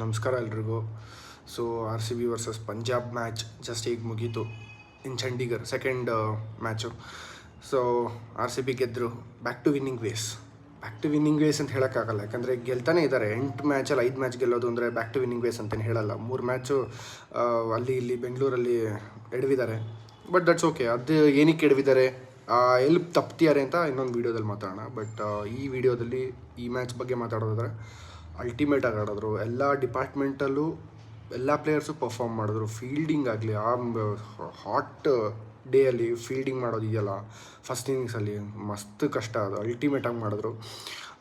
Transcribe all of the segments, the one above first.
ನಮಸ್ಕಾರ ಎಲ್ರಿಗೂ. So R C B versus Punjab match just ಈಗ ಮುಗೀತು. In Chandigarh second match so R C B ಗೆದ್ದರು back to winning ways back to winning ways ಅಂತ ಹೇಳೋಕ್ಕಾಗಲ್ಲ. ಯಾಕಂದರೆ ಗೆಲ್ತಾನೆ ಇದ್ದಾರೆ ಎಂಟು ಮ್ಯಾಚಲ್ಲಿ ಐದು ಮ್ಯಾಚ್ ಗೆಲ್ಲೋದು ಅಂದರೆ ಬ್ಯಾಕ್ ಟು ವಿನ್ನಿಂಗ್ ವೇಸ್ ಅಂತಲೇ ಹೇಳಲ್ಲ. ಮೂರು ಮ್ಯಾಚು ಅಲ್ಲಿ ಇಲ್ಲಿ ಬೆಂಗಳೂರಲ್ಲಿ ಎಡವಿದ್ದಾರೆ. ಬಟ್ ದಟ್ಸ್ ಓಕೆ ಅದು ಏನಕ್ಕೆ ಎಡವಿದ್ದಾರೆ? ಎಲ್ಲಿ ತಪ್ತಿದ್ದಾರೆ ಅಂತ ಇನ್ನೊಂದು ವೀಡಿಯೋದಲ್ಲಿ ಮಾತಾಡೋಣ. ಬಟ್ ಈ ವಿಡಿಯೋದಲ್ಲಿ ಈ ಮ್ಯಾಚ್ ಬಗ್ಗೆ ಮಾತಾಡೋದಾದ್ರೆ ಅಲ್ಟಿಮೇಟ್ ಆಗಿ ಆಡಿದ್ರು. ಎಲ್ಲ ಡಿಪಾರ್ಟ್ಮೆಂಟಲ್ಲೂ ಎಲ್ಲ ಪ್ಲೇಯರ್ಸು ಪರ್ಫಾರ್ಮ್ ಮಾಡಿದ್ರು. ಫೀಲ್ಡಿಂಗ್ ಆಗಲಿ, ಆ ಹಾಟ್ ಡೇಯಲ್ಲಿ ಫೀಲ್ಡಿಂಗ್ ಮಾಡೋದಿದೆಯಲ್ಲ ಫಸ್ಟ್ ಇನ್ನಿಂಗ್ಸಲ್ಲಿ ಮಸ್ತ್ ಕಷ್ಟ ಅದು. ಅಲ್ಟಿಮೇಟಾಗಿ ಮಾಡಿದ್ರು.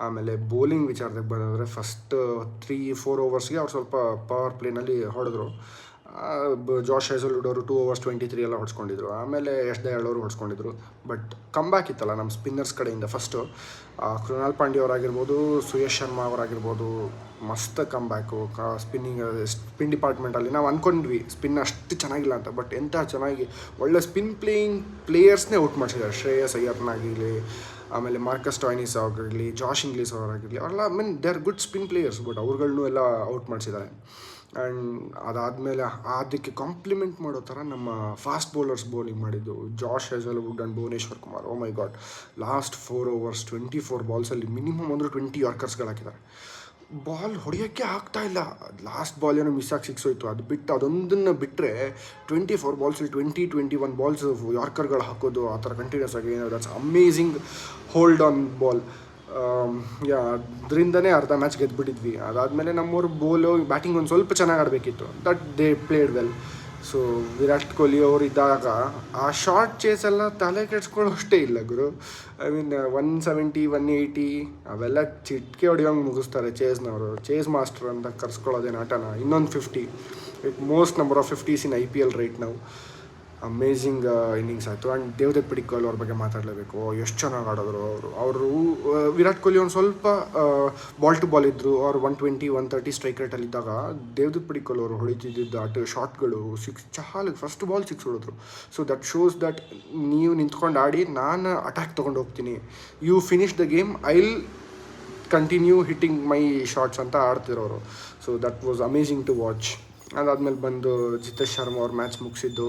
ಆಮೇಲೆ ಬೌಲಿಂಗ್ ವಿಚಾರದಾಗ ಬಂದರೆ ಫಸ್ಟ್ ತ್ರೀ ಫೋರ್ ಓವರ್ಸ್ಗೆ ಅವ್ರು ಸ್ವಲ್ಪ ಪವರ್ ಪ್ಲೇನಲ್ಲಿ ಹೊಡೆದ್ರು. ಜಾಶ್ ಹೈಸಲ್ವುಡ್ ಅವರು ಟೂ ಅವರ್ಸ್ ಟ್ವೆಂಟಿ ತ್ರೀ ಎಲ್ಲ ಹೊಡ್ಸ್ಕೊಂಡಿದ್ರು. ಆಮೇಲೆ ಎಸ್ ದಯಾಳ್ ಅವರು ಹೊಡ್ಸ್ಕೊಂಡಿದ್ರು ಬಟ್ ಕಂಬ್ಯಾಕ್ ಇತ್ತಲ್ಲ ನಮ್ಮ ಸ್ಪಿನ್ನರ್ಸ್ ಕಡೆಯಿಂದ ಫಸ್ಟು ಕೃಣಾಲ್ ಪಾಂಡ್ಯ ಅವರಾಗಿರ್ಬೋದು, ಸುಯೇಶ್ ಶರ್ಮಾ ಅವರಾಗಿರ್ಬೋದು, ಮಸ್ತ್ ಕಮ್ಬ್ಯಾಕು ಕ ಸ್ಪಿನ್ನಿಂಗ್ ಸ್ಪಿನ್ ಡಿಪಾರ್ಟ್ಮೆಂಟಲ್ಲಿ ನಾವು ಅಂದ್ಕೊಂಡ್ವಿ ಸ್ಪಿನ್ ಅಷ್ಟು ಚೆನ್ನಾಗಿಲ್ಲ ಅಂತ. ಬಟ್ ಎಂಥ ಚೆನ್ನಾಗಿ, ಒಳ್ಳೆ ಸ್ಪಿನ್ ಪ್ಲೇಯಿಂಗ್ ಪ್ಲೇಯರ್ಸ್ನೇ ಔಟ್ ಮಾಡಿಸಿದ್ದಾರೆ. ಶ್ರೇಯಸ್ ಅಯ್ಯರ್ನಾಗಿರಲಿ ಆಮೇಲೆ ಮಾರ್ಕಸ್ ಟಾಯ್ನಿಸ್ ಆಗಿರಲಿ, ಜಾಶ್ ಇಂಗ್ಲೀಸ್ ಅವರಾಗಿರಲಿ. ಅವರೆಲ್ಲ mean they are good spin players but ಅವ್ರುಗಳನ್ನೂ ಎಲ್ಲ ಔಟ್ ಮಾಡಿಸಿದ್ದಾರೆ. ಆ್ಯಂಡ್ ಅದಾದಮೇಲೆ ಅದಕ್ಕೆ ಕಾಂಪ್ಲಿಮೆಂಟ್ ಮಾಡೋ ಥರ ನಮ್ಮ ಫಾಸ್ಟ್ ಬೌಲರ್ಸ್ ಬೌಲಿಂಗ್ ಮಾಡಿದ್ದು. Josh Hazlewood and Bhuvneshwar Kumar oh my god last four overs twenty four ಬಾಲ್ಸಲ್ಲಿ minimum ಅಂದರೆ ಟ್ವೆಂಟಿ ಯಾರ್ಕರ್ಸ್ಗಳು ಹಾಕಿದ್ದಾರೆ. ಬಾಲ್ ಹೊಡೆಯೋಕ್ಕೆ ಆಗ್ತಾ ಇಲ್ಲ. ಲಾಸ್ಟ್ ಬಾಲ್ ಏನೋ ಮಿಸ್ ಆಗಿ ಸಿಕ್ಸ್ ಅದು ಬಿಟ್ಟು ಅದೊಂದನ್ನು ಬಿಟ್ಟರೆ ಟ್ವೆಂಟಿ ಫೋರ್ ಬಾಲ್ಸಲ್ಲಿ ಟ್ವೆಂಟಿ ಟ್ವೆಂಟಿ ಒನ್ ಬಾಲ್ಸ್ ಯಾರ್ಕರ್ಗಳು ಹಾಕೋದು, ಆ ಥರ ಕಂಟಿನ್ಯೂಸ್ ಆಗಿ ಏನೋ that's amazing hold on ball yeah, ಅದರಿಂದನೇ ಅರ್ಧ ಮ್ಯಾಚ್ ಗೆದ್ದುಬಿಟ್ಟಿದ್ವಿ ಅದಾದಮೇಲೆ ನಮ್ಮವ್ರು ಬೋಲು ಬ್ಯಾಟಿಂಗ್ ಒಂದು ಸ್ವಲ್ಪ ಚೆನ್ನಾಗಿ ಆಡಬೇಕಿತ್ತು. That they played well so Virat Kohli ಅವರು ಇದ್ದಾಗ, ಆ ಶಾರ್ಟ್ ಚೇಸ್ ಎಲ್ಲ ತಲೆ ಕೆಡ್ಸ್ಕೊಳ್ಳೋಷ್ಟೇ ಇಲ್ಲ ಗುರು. I mean one seventy one eighty ಅವೆಲ್ಲ ಚಿಟ್ಕೆ ಹೊಡೆಯೋಂಗೆ ಮುಗಿಸ್ತಾರೆ ಚೇಸ್ನವರು ಚೇಸ್ ಮಾಸ್ಟರ್ ಅಂತ ಕರ್ಸ್ಕೊಳ್ಳೋದೇನು ಆಟನ ಇನ್ನೊಂದು fifty it most number of fifties in I P L right ನಾವು ಅಮೇಝಿಂಗ್ ಇನ್ನಿಂಗ್ಸ್ ಆಯಿತು. ಆ್ಯಂಡ್ ದೇವದತ್ ಪಿಡಿಕಲ್ ಅವ್ರ ಬಗ್ಗೆ ಮಾತಾಡಲೇಬೇಕು. ಎಷ್ಟು ಚೆನ್ನಾಗಿ ಆಡಿದ್ರು ಅವರು. ಅವರು ವಿರಾಟ್ ಕೊಹ್ಲಿ ಒಂದು ಸ್ವಲ್ಪ ಬಾಲ್ ಟು ಬಾಲ್ ಇದ್ದರು ಅವ್ರು one twenty one thirty strike ರೇಟಲ್ಲಿದ್ದಾಗ Devdutt Padikkal ಅವರು ಹೊಡಿತಿದ್ದ ಆಟ ಶಾಟ್ಗಳು ಸಿಕ್ಸ್ ಚಹಾಲಿಗೆ ಫಸ್ಟ್ ಬಾಲ್ ಸಿಕ್ಸ್ ಹೊಡಿದ್ರು. ಸೊ ದಟ್ ಶೋಸ್ ದಟ್ ನೀವು ನಿಂತ್ಕೊಂಡು ಆಡಿ, ನಾನು ಅಟ್ಯಾಕ್ ತೊಗೊಂಡು ಹೋಗ್ತೀನಿ. You finish the game I'll continue hitting my shots ಅಂತ ಆಡ್ತಿರೋರು. So that was amazing to watch ಅದಾದಮೇಲೆ ಬಂದು, ಜಿತೇಶ್ ಶರ್ಮಾ ಅವ್ರ ಮ್ಯಾಚ್ ಮುಗಿಸಿದ್ದು.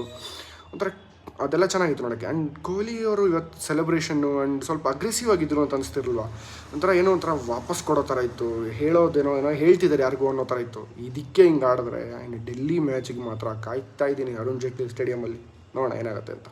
ಒಂಥರ ಅದೆಲ್ಲ ಚೆನ್ನಾಗಿತ್ತು ನೋಡೋಕ್ಕೆ. ಆ್ಯಂಡ್ ಕೊಹ್ಲಿ ಅವರು ಇವತ್ತು ಸೆಲೆಬ್ರೇಷನ್ನು ಆ್ಯಂಡ್ ಸ್ವಲ್ಪ ಅಗ್ರೆಸಿವ್ ಆಗಿದ್ರು ಅಂತ ಅನಿಸ್ತಿರ್ಲಿಲ್ಲ ಒಂಥರ ಏನೋ ಒಂಥರ ವಾಪಸ್ ಕೊಡೋ ಥರ ಇತ್ತು. ಹೇಳೋದೇನೋ ಏನೋ ಹೇಳ್ತಿದ್ದಾರೆ ಯಾರಿಗೂ ಅನ್ನೋ ಥರ ಇತ್ತು. ಇದಕ್ಕೆ ಹಿಂಗೆ ಆಡಿದ್ರೆ ಆ್ಯಂಡ್ ಡೆಲ್ಲಿ ಮ್ಯಾಚಿಗೆ ಮಾತ್ರ ಕಾಯ್ತಾ ಇದ್ದೀನಿ ಅರುಣ್ ಜೇಟ್ಲಿ ಸ್ಟೇಡಿಯಮಲ್ಲಿ ನೋಡೋಣ ಏನಾಗುತ್ತೆ ಅಂತ.